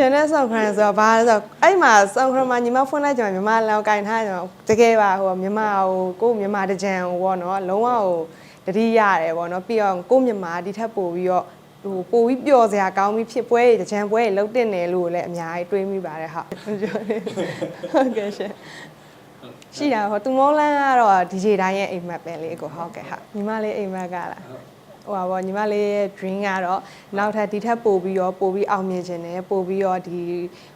ဂျန်နဲ့ဆောင်းခရန်ဆိုတော့ဘာလဲဆိုတော့အဲ့မှာဆောင်းခရန်မှာညီမဖွင့်လိုက်ကြမှာမြန်မာလောင်ကင်ထားကြမှာတကယ်ပါဟိုမြန်မာဟိုကိုယ့်မြန်မာတကြံဟိုပေါ့နော်လုံးဝဟိုတတိရတယ်ပေါ့နော်ပြီးတော့ကိုယ့်မြန်မာဒီထက်ပိုပြီးတော့ဟိုပိုပြီးပျော်စရာကောင်းပြီးဖြစ်ပွဲတွေတကြံပွဲတွေလုံးတင်တယ်လို့လည်းအများကြီးတွေးမိပါတယ်ဟုတ်ဟုတ်ကဲ့ရှင်ရှိတာဟောသူမောလန်းကတော့ DJ တိုင်းရဲ့အိမ်မက်ပဲလေကိုဟုတ်ကဲ့ဟုတ်ညီမလေးအိမ်မက်ကလား ဟိုပါဗောညီမလေးရဲ့ dream ကတော့နောက်ထပ်ဒီထက်ပိုပြီးတော့ပိုပြီးအောင်မြင်ခြင်းနဲ့ပိုပြီးတော့ဒီ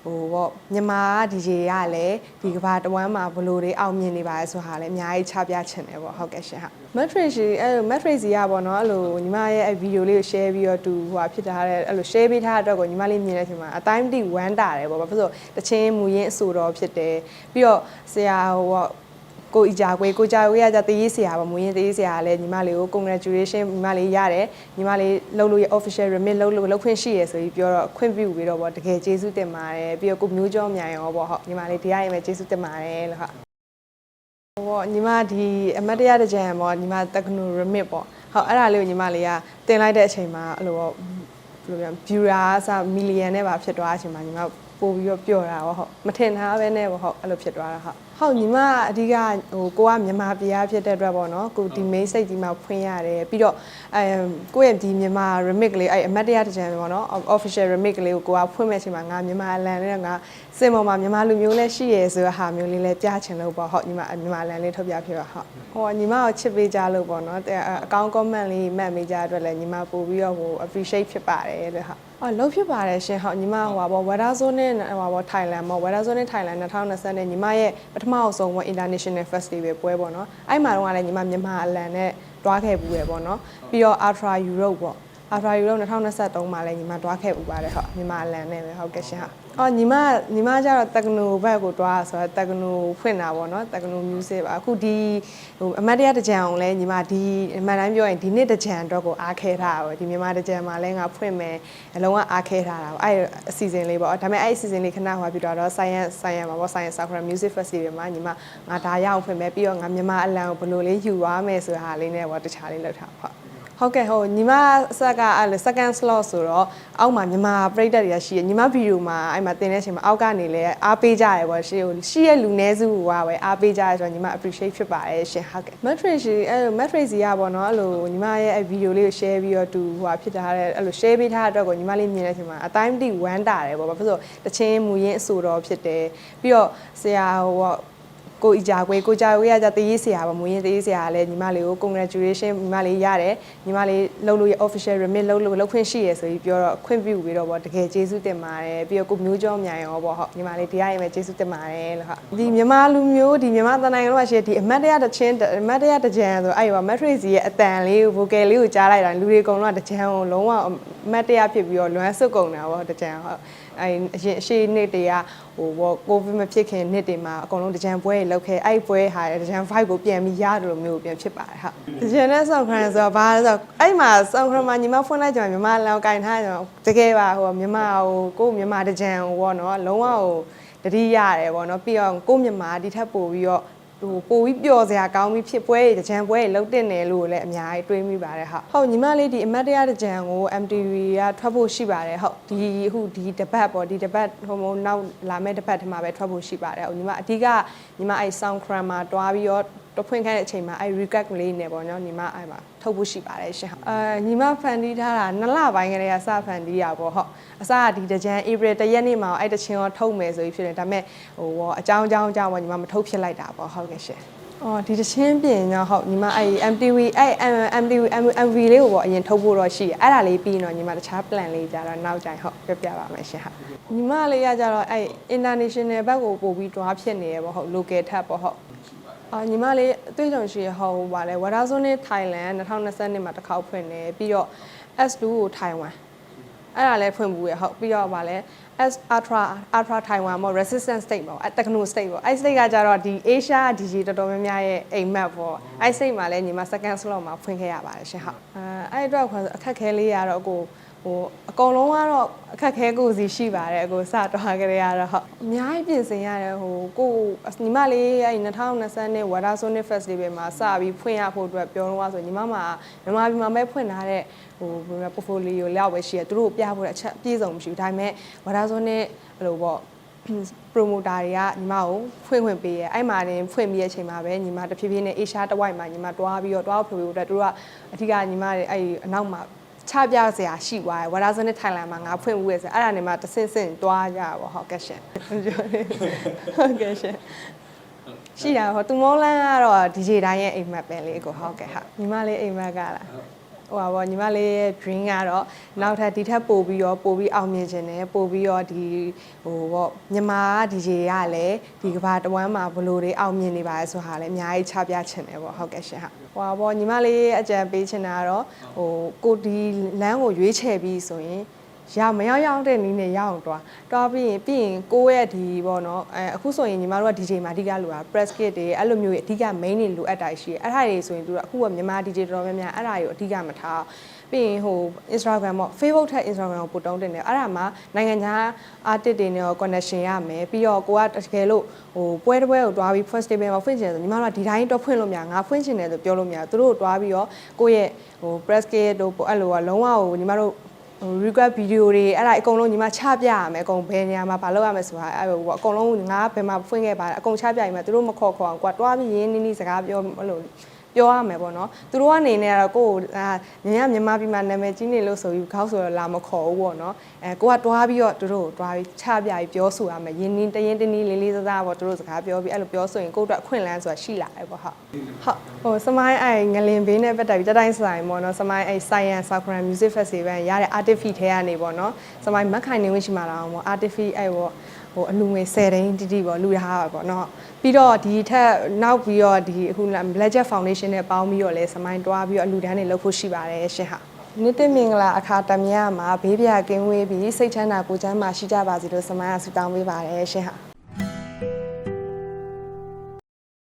ဟိုဗောမြန်မာက DJ ကလည်းဒီကဘာတဝမ်းမှာဘလို့တွေအောင်မြင်နေပါလဲဆိုတာလည်းအများကြီးချပြချင်တယ်ဗောဟုတ်ကဲ့ရှင်ဟာ matrix အဲ matrix ကြီးကဗောနော်အဲ့လိုညီမရဲ့အဲ့ဗီဒီယိုလေးကို share ပြီးတော့သူဟိုဟာဖြစ်ထားတဲ့အဲ့လို share ပေးထားတဲ့အတွက်ကိုညီမလေးမြင်တဲ့အချိန်မှာအတိုင်းတိဝမ်းတာတယ်ဗောဘာဖြစ်လို့တချင်းမူရင်းအဆိုတော်ဖြစ်တယ်ပြီးတော့ဆရာဟိုဗော ကိုအီကြကွေးကိုကြကွေးကကြတရေးဆရာပါမွေးရင်တရေးဆရာကလည်းညီမလေးကို congratulation ညီမလေးရတယ်ညီမလေးလှုပ်လို့ရ official remit လှုပ်လို့လှုပ်ခွင့်ရှိရဆိုပြီးပြောတော့ခွင့်ပြုပြီးတော့ဗောတကယ်ကျေးဇူးတင်ပါတယ်ပြီးတော့ကိုမျိုးကျော်မြိုင်ရောဗောဟုတ်ညီမလေးတရားရင်ပဲကျေးဇူးတင်ပါတယ်လို့ဟုတ်ဟောညီမဒီအမတ်တရားတစ်ကြံဗောညီမတက္ကနို remit ဗောဟုတ်အဲ့ဒါလေးကိုညီမလေးကတင်လိုက်တဲ့အချိန်မှာအဲ့လိုဗောဘယ်လိုပြော viewer အစ million နဲ့ပါဖြစ်သွားတဲ့အချိန်မှာညီမ ပို့ပြီးတော့ပျော်တာဗောဟုတ်မထင်ထားပဲနဲ့ဗောဟုတ်အဲ့လိုဖြစ်သွားတာဟုတ်ဟုတ်ညီမအဓိကဟိုကိုကမြန်မာပြည်သားဖြစ်တဲ့အတွက်ဗောနော်ကိုဒီ main စိတ်ဒီမှာဖွင့်ရတယ်ပြီးတော့အဲကိုယ့်ရဲ့ဒီမြန်မာ remix ကလေးအဲ့အမတ်တရားတစ်ကြံဗောနော် official remix ကလေးကိုကိုကဖွင့်မဲ့အချိန်မှာငါမြန်မာအလံလေးကငါစင်ပေါ်မှာမြန်မာလူမျိုးလည်းရှိရယ်ဆိုတဲ့ဟာမျိုးလေးလည်းပြချင်လို့ပေါ့ဟုတ်ညီမမြန်မာအလံလေးထုတ်ပြဖြစ်ပါဟုတ်ဟိုညီမကိုချစ်ပေးကြလို့ပေါ့နော်အကောင့် comment လေးမှတ်မိကြအတွက်လည်းညီမပို့ပြီးတော့ဟို appreciate ဖြစ်ပါတယ်လို့ဟုတ် အော်လုံးဖြစ်ပါတယ်ရှင်ဟုတ်ညီမဟိုပါဘောဝဒါဇိုနဲ့ဟိုပါဘောထိုင်လန်ပေါ့ဝဒါဇိုနဲ့ထိုင်လန်2020နဲ့ညီမရဲ့ပထမအဆုံးဘော international festival ပွဲပေါ့နော်အဲ့မှာတော့လည်းညီမမြန်မာအလံနဲ့တွားခဲ့ပူရယ်ပေါ့နော်ပြီးတော့ Ultra Europe ပေါ့ Ultra Europe 2023မှာလည်းညီမတွားခဲ့ပူပါတယ်ဟုတ်မြန်မာအလံနဲ့ပဲဟုတ်ကဲ့ရှင်ဟုတ်အော်ညီမညီမကျတော့တက္ကနိုဘက်ကိုတွားဆိုတော့တက္ကနိုဖွင့်တာပေါ့နော်တက္ကနို music ပါအခုဒီဟိုအမတ်တရားတကြံအောင်လဲညီမဒီအမှန်တမ်းပြောရင်ဒီနှစ်တကြံတော့ကိုအားခဲထားတာပဲဒီမြန်မာတကြံမှာလဲငါဖွင့်မယ်အလုံးဝအားခဲထားတာပေါ့အဲ့အစီအစဉ်လေးပေါ့ဒါပေမဲ့အဲ့အစီအစဉ်လေးခဏဟောပြတော့ science science မှာပေါ့ science Sakura music festival မှာညီမငါဒါရအောင်ဖွင့်မယ်ပြီးတော့ငါမြန်မာအလံကိုဘယ်လိုလေးယူသွားမယ်ဆိုတာဟာလေးနဲ့ပေါ့တခြားလေးလောက်ထားပါ ဟုတ်ဟုတ်ကဲ့ဟိုညီမဆက်ကအဲ့လို second slot ဆိုတော့အောက်မှာမြန်မာပရိသတ်တွေကရှိရညီမဗီဒီယိုမှာအဲ့မှာတင်တဲ့အချိန်မှာအောက်ကနေလဲအားပေးကြရပေါ့ရှိဟိုရှိရဲ့လူနည်းစုကပဲအားပေးကြရဆိုတော့ညီမ appreciate ဖြစ်ပါတယ်ရှင်ဟုတ်ကဲ့ matrix အဲ့လို matrix ကြီးကပေါ့နော်အဲ့လိုညီမရဲ့အဲ့ဗီဒီယိုလေးကို share ပြီးတော့သူဟိုဟာဖြစ်ထားတဲ့အဲ့လို share ပေးထားတဲ့အတွက်ကိုညီမလေးမြင်တဲ့အချိန်မှာအတိုင်းတိဝမ်းတာတယ်ပေါ့ဘာဖြစ်လို့တချင်းမူရင်းအဆိုတော်ဖြစ်တယ်ပြီးတော့ဆရာဟို ကိုအီကြကွေးကိုကြကွေးကကြတရေးဆရာပါမွေးရင်တရေးဆရာကလည်းညီမလေးကို congratulation ညီမလေးရတယ်ညီမလေးလှုပ်လို့ရ official remit လှုပ်လို့လှုပ်ခွင့်ရှိရဆိုပြီးပြောတော့ခွင့်ပြုပြီးတော့ဗောတကယ်ကျေးဇူးတင်ပါတယ်ပြီးတော့ကိုမျိုးကျော်မြိုင်ရောဗောဟုတ်ညီမလေးတရားရင်ပဲကျေးဇူးတင်ပါတယ်လို့ဟုတ်ဒီမြန်မာလူမျိုးဒီမြန်မာတနိုင်ငံလုံးကရှိတဲ့ဒီအမတ်တရားတစ်ချင်းအမတ်တရားတစ်ကြံဆိုအဲ့ရော matrix ရဲ့အတန်လေးကို vocal လေးကိုကြားလိုက်တာလူတွေအကုန်လုံးကတစ်ကြံကိုလုံးဝအမတ်တရားဖြစ်ပြီးတော့လွမ်းစွတ်ကုန်တာဗောတစ်ကြံဟုတ်အဲအရင်အရှိနှစ်တည်းကဟိုဘောကိုဗစ်မဖြစ်ခင်နှစ်တွေမှာအကုန်လုံးတကြံပွဲတွေလုပ်ခဲ့အဲ့ပွဲဟာတကြံ vibe ကိုပြန်ပြီးရတယ်လို့မျိုးပြန်ဖြစ်ပါတယ်ဟုတ်တကြံနဲ့ဆောင်းခရန်ဆိုတော့ဘာလဲဆိုတော့အဲ့မှာဆောင်းခရန်မှာညီမဖွင့်လိုက်ကြမှာမြန်မာလောင်ကင်ထားကြမှာတကယ်ပါဟိုမြန်မာဟိုကိုမြန်မာတကြံဟိုဘောနော်လုံးဝဟိုတတိရတယ်ဗောနော်ပြီးတော့ကိုမြန်မာဒီထက်ပိုပြီးတော့ ဟိုပိုပြီးပျော်စရာကောင်းပြီးဖြစ်ပွဲတွေတကြံပွဲတွေလုံးတင်တယ်လို့လည်းအများကြီးတွေးမိပါတယ်ဟုတ်ဟုတ်ညီမလေးဒီအမတ်တရားတကြံကို MTV ကထွက်ဖို့ရှိပါတယ်ဟုတ်ဒီအခုဒီတပတ်ပေါ့ဒီတပတ်ဟိုမို့နောက်လာမယ့်တပတ်ထဲမှာပဲထွက်ဖို့ရှိပါတယ်ဟုတ်ညီမအဓိကညီမအဲ့ sound cram မှာတွားပြီးတော့ တော့ဖွင့်ခိုင်းတဲ့အချိန်မှာအဲ့ record ကလေးနဲ့ပေါ့နော်ညီမအဲ့မှာထုတ်ဖို့ရှိပါတယ်ရှင်။အာညီမဖန်တီးထားတာနှစ်လပိုင်းကလေးကစဖန်တီးရပေါ့ဟုတ်။အစကဒီတကြံ April တရက်နေ့မှာအဲ့တချင်းရောထုတ်မယ်ဆိုပြီးဖြစ်တယ်ဒါပေမဲ့ဟိုဘောအကြောင်းအကြောင်းအကြောင်းပေါ့ညီမမထုတ်ဖြစ်လိုက်တာပေါ့ဟုတ်ကဲ့ရှင်။အော်ဒီတချင်းပြင်ညဟုတ်ညီမအဲ့ MTV အဲ့ MTV MV လေးကိုပေါ့အရင်ထုတ်ဖို့တော့ရှိတယ်အဲ့ဒါလေးပြီးတော့ညီမတခြား plan လေးကြတော့နောက်ကြိုင်ဟုတ်ပြပြပါမယ်ရှင်ဟုတ်ညီမလေးရကြတော့အဲ့ international ဘက်ကိုပို့ပြီးတွားဖြစ်နေရပေါ့ဟုတ် local ထက်ပေါ့ဟုတ် အာညီမလေးအတွေ့အကြုံရှိရဟောပါလဲဝါဒါဇွန်းနဲ့ထိုင်လန်2020မှာတစ်ခေါက်ဖွင့်နေပြီးတော့ S2 ကိုထိုင်ဝမ်အဲ့ဒါလည်းဖွင့်ဘူးရဟုတ်ပြီးတော့ဗာလဲ S Ultra Ultra Taiwan ပေါ့ resistant state ပေါ့အဲ techno state ပေါ့အဲ state ကကြတော့ဒီ Asia DJ တော်တော်များများရဲ့အိမ်မက်ပေါ့အဲ state မှာလည်းညီမ second slot မှာဖွင့်ခဲ့ရပါတယ်ရှင်ဟုတ်အဲအဲ့အတွက်အခက်ခဲလေးရတော့ကိုဟ ဟိုအကုန်လုံးကတော့အခက်ခဲကိုယ်စီရှိပါတယ်အခုစတော့ကြရတော့ဟုတ်အများကြီးပြင်ဆင်ရတယ်ဟိုကိုညီမလေးအဲ့2020နဲ့ဝါဒါဆိုနစ် Festival မှာစပြီးဖွင့်ရဖို့အတွက်ပြောတော့ဆိုညီမမှာမြန်မာပြည်မှာပဲဖွင့်ထားတဲ့ဟိုဘယ်လို portfolio လောက်ပဲရှိရသူတို့ပြဖို့အချက်အပြည့်စုံမရှိဘူးဒါပေမဲ့ဝါဒါဆိုနစ်ဘယ်လိုပေါ့ promoter တွေကညီမကိုဖွင့်ခွင့်ပေးရဲအဲ့မှာနေဖွင့်ပြီးတဲ့အချိန်မှာပဲညီမတဖြည်းဖြည်းနဲ့ Asia တဝိုက်မှာညီမတွားပြီးတော့တွားဖို့ဖို့အတွက်သူတို့ကအဓိကညီမတွေအဲ့အနောက်မှာ ချပြစရာရှိသွားတယ်ဝါဒါစနဲ့ထိုင်လန်မှာငါဖွင့်ဦးရဲဆိုအဲ့ဒါနေမှာတဆင့်ဆင့်တွားကြပါဘောဟုတ်ကဲ့ရှင်ဟုတ်ကဲ့ရှင်ရှိတာဟောသူမောလန်းကတော့ DJ တိုင်းရဲ့အိမ်မက်ပဲလေကိုဟုတ်ကဲ့ဟာညီမလေးအိမ်မက်ကလား ဟိုပါဗောညီမလေးရဲ့ dream ကတော့နောက်ထပ်ဒီထက်ပိုပြီးတော့ပိုပြီးအောင်မြင်ခြင်းနဲ့ပိုပြီးတော့ဒီဟိုဗောမြန်မာက DJ ကလည်းဒီကဘာတဝမ်းမှာဘလို့တွေအောင်မြင်နေပါလဲဆိုတာလည်းအများကြီးချပြချင်တယ်ဗောဟုတ်ကဲ့ရှင်ဟာဟိုပါဗောညီမလေးရဲ့အကြံပေးချင်တာကတော့ဟိုကိုဒီလမ်းကိုရွေးချယ်ပြီးဆိုရင် ရမရောက်ရောက်တဲ့နည်းနဲ့ရအောင်တွားတွားပြီးရင်ပြီးရင်ကိုယ့်ရဲ့ဒီပေါ့နော်အဲအခုဆိုရင်ညီမတို့က DJ မှာအဓိကလိုတာ press kit တွေအဲ့လိုမျိုးအဓိက main တွေလိုအပ်တာရှိတယ်အဲ့ဒါတွေဆိုရင်သူတို့အခုကမြန်မာ DJ တော်တော်များများအဲ့ဒါတွေကိုအဓိကမထားပြီးရင်ဟို Instagram ပေါ့ Facebook ထက် Instagram ကိုပို့တုံးတင်တယ်အဲ့ဒါမှာနိုင်ငံခြား artist တွေနဲ့ connection ရမယ်ပြီးတော့ကိုကတကယ်လို့ဟိုပွဲတစ်ပွဲကိုတွားပြီး festival မှာဖွင့်ချင်တယ်ဆိုညီမတို့ကဒီတိုင်းတော့ဖွင့်လို့မရငါဖွင့်ချင်တယ်ဆိုပြောလို့မရသူတို့တွားပြီးတော့ကိုယ့်ရဲ့ဟို press kit တို့အဲ့လိုကလုံးဝဟိုညီမတို့ ဟို record video တွေအဲ့ဒါအကုန်လုံးညီမချပြရမယ်အကုန်ဘယ်နေရာမှာမလုပ်ရမယ်ဆိုတာအဲ့ဟိုပေါ့အကုန်လုံးငါဘယ်မှာဖွင့်ခဲ့ပါလဲအကုန်ချပြရင်မှသူတို့မခေါ်ခေါ်အောင်ကွာတွားပြီးရင်းနှီးနှီးစကားပြောအဲ့လို ပြောရမယ်ပေါ့နော်သူတို့ကနေနေတော့ကိုယ်အာညညမြန်မာပြည်မှာနာမည်ကြီးနေလို့ဆိုပြီးခေါက်ဆိုတော့လာမခေါ်ဘူးပေါ့နော်အဲကိုကတွားပြီးတော့သူတို့ကိုတွားပြီးချပြပြီးပြောဆိုရမယ်ရင်းနှီးတရင်တနည်းလေးလေးစားစားပေါ့သူတို့စကားပြောပြီးအဲ့လိုပြောဆိုရင်ကိုယ့်အတွက်အခွင့်အလမ်းဆိုတာရှိလာတယ်ပေါ့ဟုတ်ဟုတ်ဟိုစမိုင်းအဲ့ငလင်ဘေးနဲ့ပတ်သက်ပြီးတတိုင်းဆိုင်ပေါ့နော်စမိုင်းအဲ့ Science Sakura Music Festival ရတဲ့ artifact ထဲကနေပေါ့နော်စမိုင်းမက်ခိုင်နေဝင်ရှိမှာတော့ပေါ့ artifact အဲ့ပေါ့ဟိုအလူငွေ10တိန်းတိတိပေါ့လူထားပါပေါ့နော် ပြီးတော့ဒီထက်နောက်ပြီးတော့ဒီအခု Legend Foundation နဲ့ပေါင်းပြီးတော့လဲစမိုင်းတွားပြီးတော့အလူတန်းတွေလုပ်ဖို့ရှိပါတယ်ရှင်ဟာနေ့တင်မင်္ဂလာအခါတမယမှာဘေးပြကင်းဝေးပြီးစိတ်ချမ်းသာကိုယ်ချမ်းသာရှိကြပါစေလို့စမိုင်းကဆုတောင်းပေးပါတယ်ရှင်ဟာ